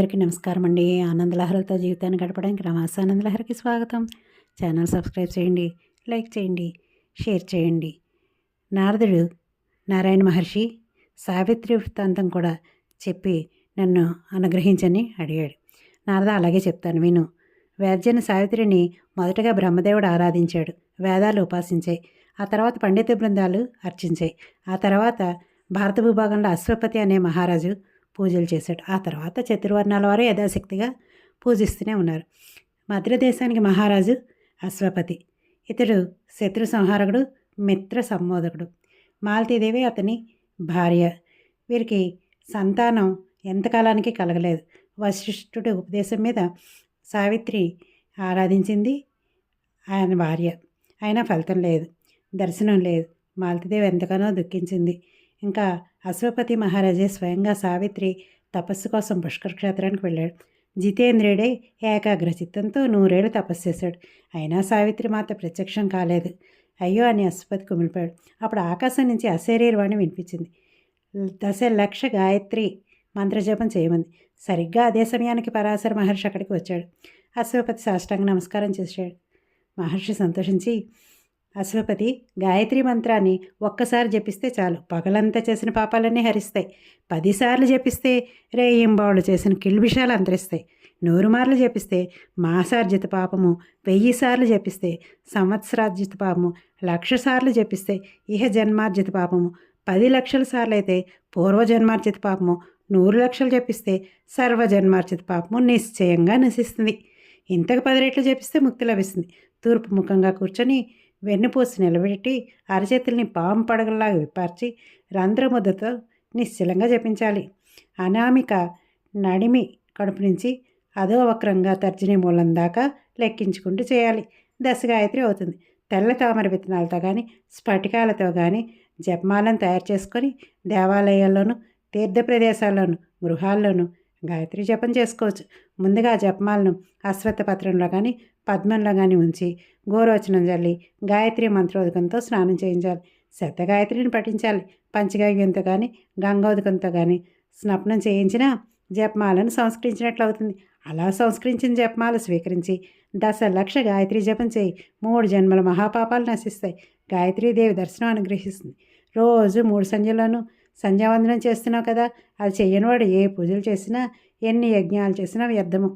అందరికీ నమస్కారం అండి ఆనందలహరితో జీవితాన్ని గడపడానికి రమాస ఆనందలహరికి స్వాగతం. ఛానల్ సబ్స్క్రైబ్ చేయండి లైక్ చేయండి షేర్ చేయండి. నారదుడు నారాయణ మహర్షి సావిత్రి వృత్తాంతం కూడా చెప్పి నన్ను అనుగ్రహించని అడిగాడు. నారద అలాగే చెప్తాను విను. వేద్యన సావిత్రిని మొదటగా బ్రహ్మదేవుడు ఆరాధించాడు. వేదాలు ఉపాసించాయి. ఆ తర్వాత పండిత బృందాలు అర్చించాయి. ఆ తర్వాత భారత భూభాగంలో అశ్వపతి అనే మహారాజు పూజలు చేశాడు. ఆ తర్వాత చతుర్వర్ణాల వారు యథాశక్తిగా పూజిస్తూనే ఉన్నారు. మద్ర దేశానికి మహారాజు అశ్వపతి. ఇతడు శత్రు సంహారకుడు మిత్ర సంబోధకుడు. మాలతీదేవి అతని భార్య. వీరికి సంతానం ఎంతకాలానికి కలగలేదు. వశిష్ఠుడి ఉపదేశం మీద సావిత్రి ఆరాధించింది ఆయన భార్య. అయినా ఫలితం లేదు. దర్శనం లేదు. మాలతీదేవి ఎంతగానో దుఃఖించింది. ఇంకా అశ్వపతి మహారాజే స్వయంగా సావిత్రి తపస్సు కోసం పుష్కర క్షేత్రానికి వెళ్ళాడు. జితేంద్రుడే ఏకాగ్ర చిత్తంతో నూరేళ్ళు తపస్సు చేశాడు. అయినా సావిత్రి మాత ప్రత్యక్షం కాలేదు. అయ్యో అని అశ్వపతి కుమిలిపాడు అప్పుడు ఆకాశం నుంచి అశరీరవాణి వినిపించింది. దశ లక్ష గాయత్రి మంత్రజపం చేయమంది. సరిగ్గా అదే సమయానికి పరాశర మహర్షి అక్కడికి వచ్చాడు. అశ్వపతి సాష్టాంగ నమస్కారం చేశాడు. మహర్షి సంతోషించి అశ్వపతి గాయత్రి మంత్రాన్ని ఒక్కసారి జపిస్తే చాలు. పగలంతా చేసిన పాపాలన్నీ హరిస్తాయి. పదిసార్లు జపిస్తే రేయింబావులు చేసిన కిల్బిషాలు అంతరిస్తాయి. నూరు మార్లు జపిస్తే మాసార్జిత పాపము వెయ్యి సార్లు జపిస్తే సంవత్సరార్జిత పాపము లక్ష సార్లు జపిస్తే ఇహ జన్మార్జిత పాపము పది లక్షల సార్లు అయితే పూర్వజన్మార్జిత పాపము నూరు లక్షలు జపిస్తే సర్వజన్మార్జిత పాపము నిశ్చయంగా నశిస్తుంది. ఇంతకు పది రెట్లు జపిస్తే ముక్తి లభిస్తుంది. తూర్పు ముఖంగా కూర్చొని వెన్నుపూసి నిలబెట్టి అరచేతుల్ని పాము పడగల్లాగా విపార్చి రంధ్రముద్దతో నిశ్చలంగా జపించాలి. అనామిక నడిమి కడుపు నుంచి అదో వక్రంగా తర్జని మూలం దాకా లెక్కించుకుంటూ చేయాలి. దశ గాయత్రి అవుతుంది. తెల్ల తామర విత్తనాలతో కానీ స్ఫటికాలతో కానీ జపమాలను తయారు చేసుకొని దేవాలయాల్లోనూ తీర్థ ప్రదేశాల్లోనూ గృహాల్లోనూ గాయత్రి జపం చేసుకోవచ్చు. ముందుగా జపమాలను అశ్వత్థ పత్రంలో కానీ పద్మంలో కానీ ఉంచి గోరోచనం చల్లి గాయత్రి మంత్రోదకంతో స్నానం చేయించాలి. శత గాయత్రిని పఠించాలి. పంచగవ్యంతో కానీ గంగోదకంతో కానీ స్నపనం చేయించిన జపమాలను సంస్కరించినట్లు అవుతుంది. అలా సంస్కరించిన జపమాల స్వీకరించి దశ లక్ష గాయత్రి జపం చేయి. మూడు జన్మల మహాపాపాలు నశిస్తాయి. గాయత్రీదేవి దర్శనం అనుగ్రహిస్తుంది. రోజు మూడు సంధ్యలను సంధ్యావందనం చేస్తున్నావు కదా! అది చెయ్యనివాడు ఏ పూజలు చేసినా ఎన్ని యజ్ఞాలు చేసినా వ్యర్థము.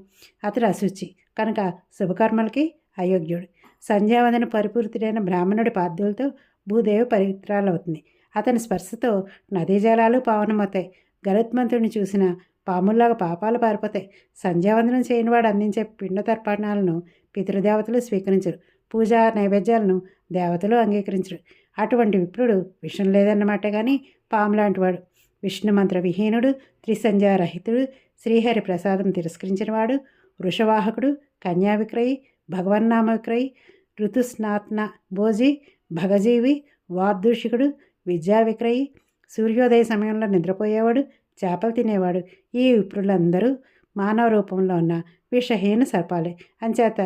అతడు అశుచి. కనుక శుభకర్మలకి అయోగ్యుడు. సంధ్యావందన పరిపూర్తుడైన బ్రాహ్మణుడి పాద్యులతో భూదేవి పవిత్రాలవుతుంది అతని స్పర్శతో నదీ జలాలు పావనమవుతాయి. గరుత్మంతుడిని చూసిన పాముల్లాగా పాపాలు పారిపోతాయి. సంధ్యావందనం చేయనివాడు అందించే పిండ తర్పణాలను పితృదేవతలు స్వీకరించరు. పూజా నైవేద్యాలను దేవతలు అంగీకరించరు. అటువంటి విప్రుడు విషం లేదన్నమాట కానీ పాము లాంటివాడు. విష్ణు మంత్ర విహీనుడు త్రిసంధ్యారహితుడు శ్రీహరి ప్రసాదం తిరస్కరించినవాడు వృషవాహకుడు కన్యావిక్రయి భగవన్నామవిక్రయి విక్రయి ఋతుస్నాత్న భోజి భగజీవి వార్దూషికుడు విద్యావిక్రయి సూర్యోదయ సమయంలో నిద్రపోయేవాడు చేపలు తినేవాడు. ఈ విప్రులందరూ మానవ రూపంలో ఉన్న విషహీన సర్పాలే. అంచేత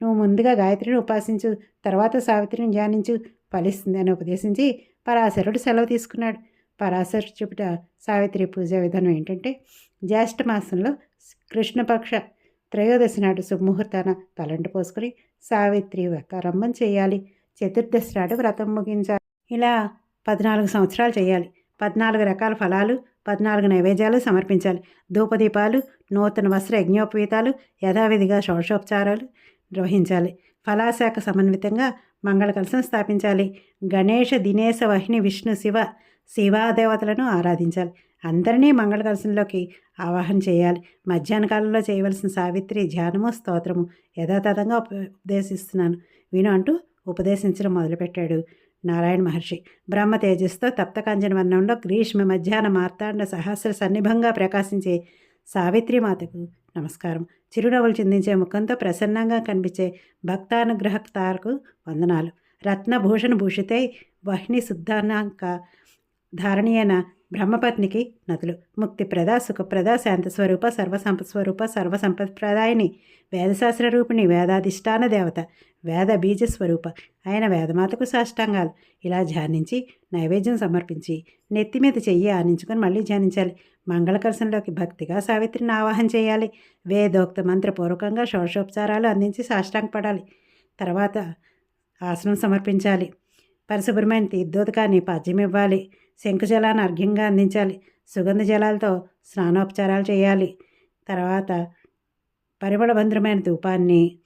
నువ్వు ముందుగా గాయత్రిని ఉపాసించు తర్వాత సావిత్రిని ధ్యానించు ఫలిస్తుంది అని ఉపదేశించి పరాశరుడు సెలవు తీసుకున్నాడు. పరాశరు చెప్పుట సావిత్రి పూజ విధానం ఏంటంటే జ్యేష్ఠ మాసంలో కృష్ణపక్ష త్రయోదశి నాడు శుభముహూర్తాన తలంటు పోసుకొని సావిత్రి వ్రతారంభం చేయాలి. చతుర్దశి నాడు వ్రతం ముగించాలి. ఇలా పద్నాలుగు సంవత్సరాలు చేయాలి. పద్నాలుగు రకాల ఫలాలు పద్నాలుగు నైవేద్యాలు సమర్పించాలి. ధూపదీపాలు నూతన వస్త్ర యజ్ఞోపవీతాలు యథావిధిగా షోడశోపచారాలు నిర్వహించాలి. ఫలాశాఖ సమన్వితంగా మంగళకలశం స్థాపించాలి. గణేష దినేశ వహిని విష్ణు శివ శివాదేవతలను ఆరాధించాలి. అందరినీ మంగళ కలశంలోకి ఆవాహన చేయాలి. మధ్యాహ్న కాలంలో చేయవలసిన సావిత్రి ధ్యానము స్తోత్రము యథాతథంగా ఉపదేశిస్తున్నాను. విను అంటూ ఉపదేశించడం మొదలుపెట్టాడు నారాయణ మహర్షి. బ్రహ్మ తేజస్తో తప్తకాంజన వర్ణంలో గ్రీష్మ మధ్యాహ్న మార్తాండ సహస్ర సన్నిభంగా ప్రకాశించే సావిత్రి మాతకు నమస్కారం. చిరునవ్వులు చిందించే ముఖంతో ప్రసన్నంగా కనిపించే భక్తానుగ్రహ తారకు వందనాలు. రత్నభూషణ భూషితై వహ్ని శుద్ధానాంక ధారణీయన బ్రహ్మపత్నికి నదులు. ముక్తిప్రద సుఖప్రద శాంతస్వరూప సర్వసంపస్వరూప సర్వసంపత్ప్రదాయిని వేదశాస్త్ర రూపిణి వేదాధిష్టాన దేవత వేద బీజ స్వరూప. ఆయన వేదమాతకు సాష్టాంగాలు. ఇలా ధ్యానించి నైవేద్యం సమర్పించి నెత్తి మీద చెయ్యి ఆనించుకొని మళ్ళీ ధ్యానించాలి. మంగళకలశంలోకి భక్తిగా సావిత్రిని ఆవాహన చేయాలి. వేదోక్త మంత్రపూర్వకంగా షోడశోపచారాలు అందించి సాష్టాంగపడాలి. తర్వాత ఆసనం సమర్పించాలి. పరిశుభ్రమైన తీర్థోదకాన్ని పాద్యం ఇవ్వాలి శంకుజలాన్ని అర్ఘ్యంగా అందించాలి. సుగంధ జలాలతో స్నానోపచారాలు చేయాలి. తర్వాత పరిమళబంధ్రమైన ధూపాన్ని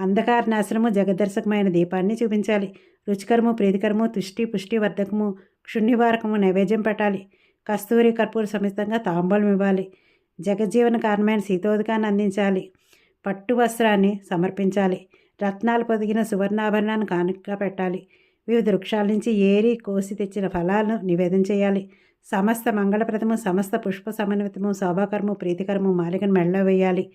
అంధకార నాశనము జగదర్శకమైన దీపాన్ని చూపించాలి. రుచికరము ప్రీతికరము తుష్టి పుష్టి వర్ధకము క్షుణ్యవారకము నైవేద్యం పెట్టాలి. కస్తూరి కర్పూర సమితంగా తాంబూలం ఇవ్వాలి. జగజ్జీవన కారణమైన శీతోదకాన్ని అందించాలి. పట్టు వస్త్రాన్ని సమర్పించాలి. రత్నాలు పొదిగిన సువర్ణాభరణాన్ని కానుక పెట్టాలి. వివిధ వృక్షాల నుంచి ఏరి కోసి తెచ్చిన ఫలాలను నివేదన చేయాలి. సమస్త మంగళప్రదము సమస్త పుష్ప సమన్వితము శోభాకరము ప్రీతికరము మాలికను మెళ్ళ వేయాలి.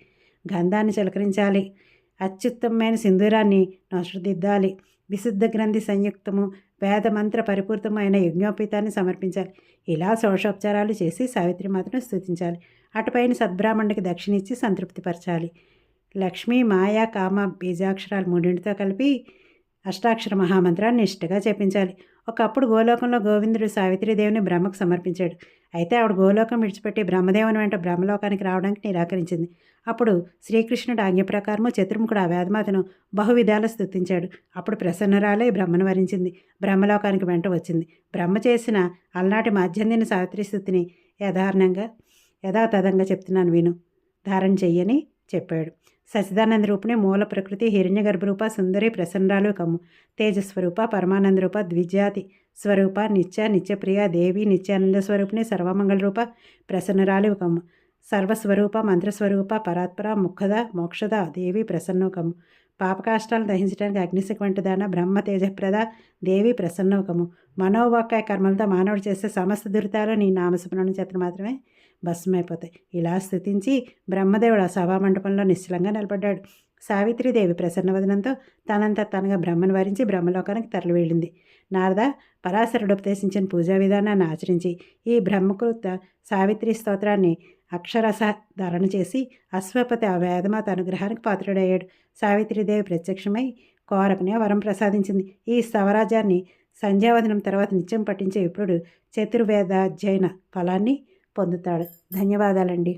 గంధాన్ని చిలకరించాలి. అత్యుత్తమమైన సింధూరాన్ని నొసరుదిద్దాలి విశుద్ధ గ్రంథి సంయుక్తము వేద మంత్ర పరిపూర్తమైన యజ్ఞోపేతాన్ని సమర్పించాలి. ఇలా శోషోపచారాలు చేసి సావిత్రి మాతను స్థుతించాలి అటుపైన సద్బ్రాహ్మణుడికి దక్షిణిచ్చి సంతృప్తిపరచాలి. లక్ష్మీ మాయా కామ బీజాక్షరాలు మూడింటితో కలిపి అష్టాక్షర మహామంత్రాన్ని నిష్ఠగా చెప్పించాలి ఒకప్పుడు గోలోకంలో గోవిందుడు సావిత్రీదేవిని బ్రహ్మకు సమర్పించాడు. అయితే ఆవిడ గోలోకం విడిచిపెట్టి బ్రహ్మదేవుని వెంట బ్రహ్మలోకానికి రావడానికి నిరాకరించింది. అప్పుడు శ్రీకృష్ణుడు ఆజ్ఞ ప్రకారము చతుర్ముఖుడు ఆ వేదమాతను బహువిధాల స్తుతించాడు. అప్పుడు ప్రసన్నరాలే బ్రహ్మను వరించింది. బ్రహ్మలోకానికి వెంట వచ్చింది. బ్రహ్మ చేసిన అలనాటి మాధ్యందిన సావిత్రి స్థుతిని యథారణంగా యథాతథంగా చెప్తున్నాను విను. ధారణ చెయ్యని చెప్పాడు. సచిదానంద రూపుని మూల ప్రకృతి హిరణ్య గర్భరూప సుందరి ప్రసన్నరాలు కమ్ము తేజస్వరూప పరమానంద రూప ద్విజాతి స్వరూప నిత్య నిత్యప్రియ దేవి నిత్యానంద స్వరూపిణి సర్వమంగళ రూప ప్రసన్నరాలు కమ్ము సర్వస్వరూప మంత్రస్వరూప పరాత్పర ముఖద మోక్షద దేవి ప్రసన్నోకము. పాపకాష్టాలు దహించడానికి అగ్నిశక్ వంటి దాన బ్రహ్మ తేజప్రద దేవి ప్రసన్నోకము. మనోవాక్య కర్మలతో మానవుడు చేసే సమస్త దురితాలు నీ నామస్మరణం చేత మాత్రమే. భస్మైపోతాయి. ఇలా స్థుతించి బ్రహ్మదేవుడు ఆ సభామండపంలో నిశ్చలంగా నిలబడ్డాడు. సావిత్రీదేవి ప్రసన్నవదనంతో తనంత తనగా బ్రహ్మను వరించి బ్రహ్మలోకానికి తరలి వెళ్ళింది. నారద పరాశరుడు ఉపదేశించిన పూజా విధానాన్ని ఆచరించి ఈ బ్రహ్మకృత సావిత్రి స్తోత్రాన్ని అక్షరస ధారణ చేసి అశ్వపతి ఆ వేదమాత అనుగ్రహానికి పాత్రుడయ్యాడు. సావిత్రిదేవి ప్రత్యక్షమై కోరకనే వరం ప్రసాదించింది. ఈ స్థవరాజ్యాన్ని సంధ్యావదనం తర్వాత నిత్యం పఠించే ఇప్పుడు చతుర్వేదాధ్యయన ఫలాన్ని పొందుతాడు. ధన్యవాదాలండి.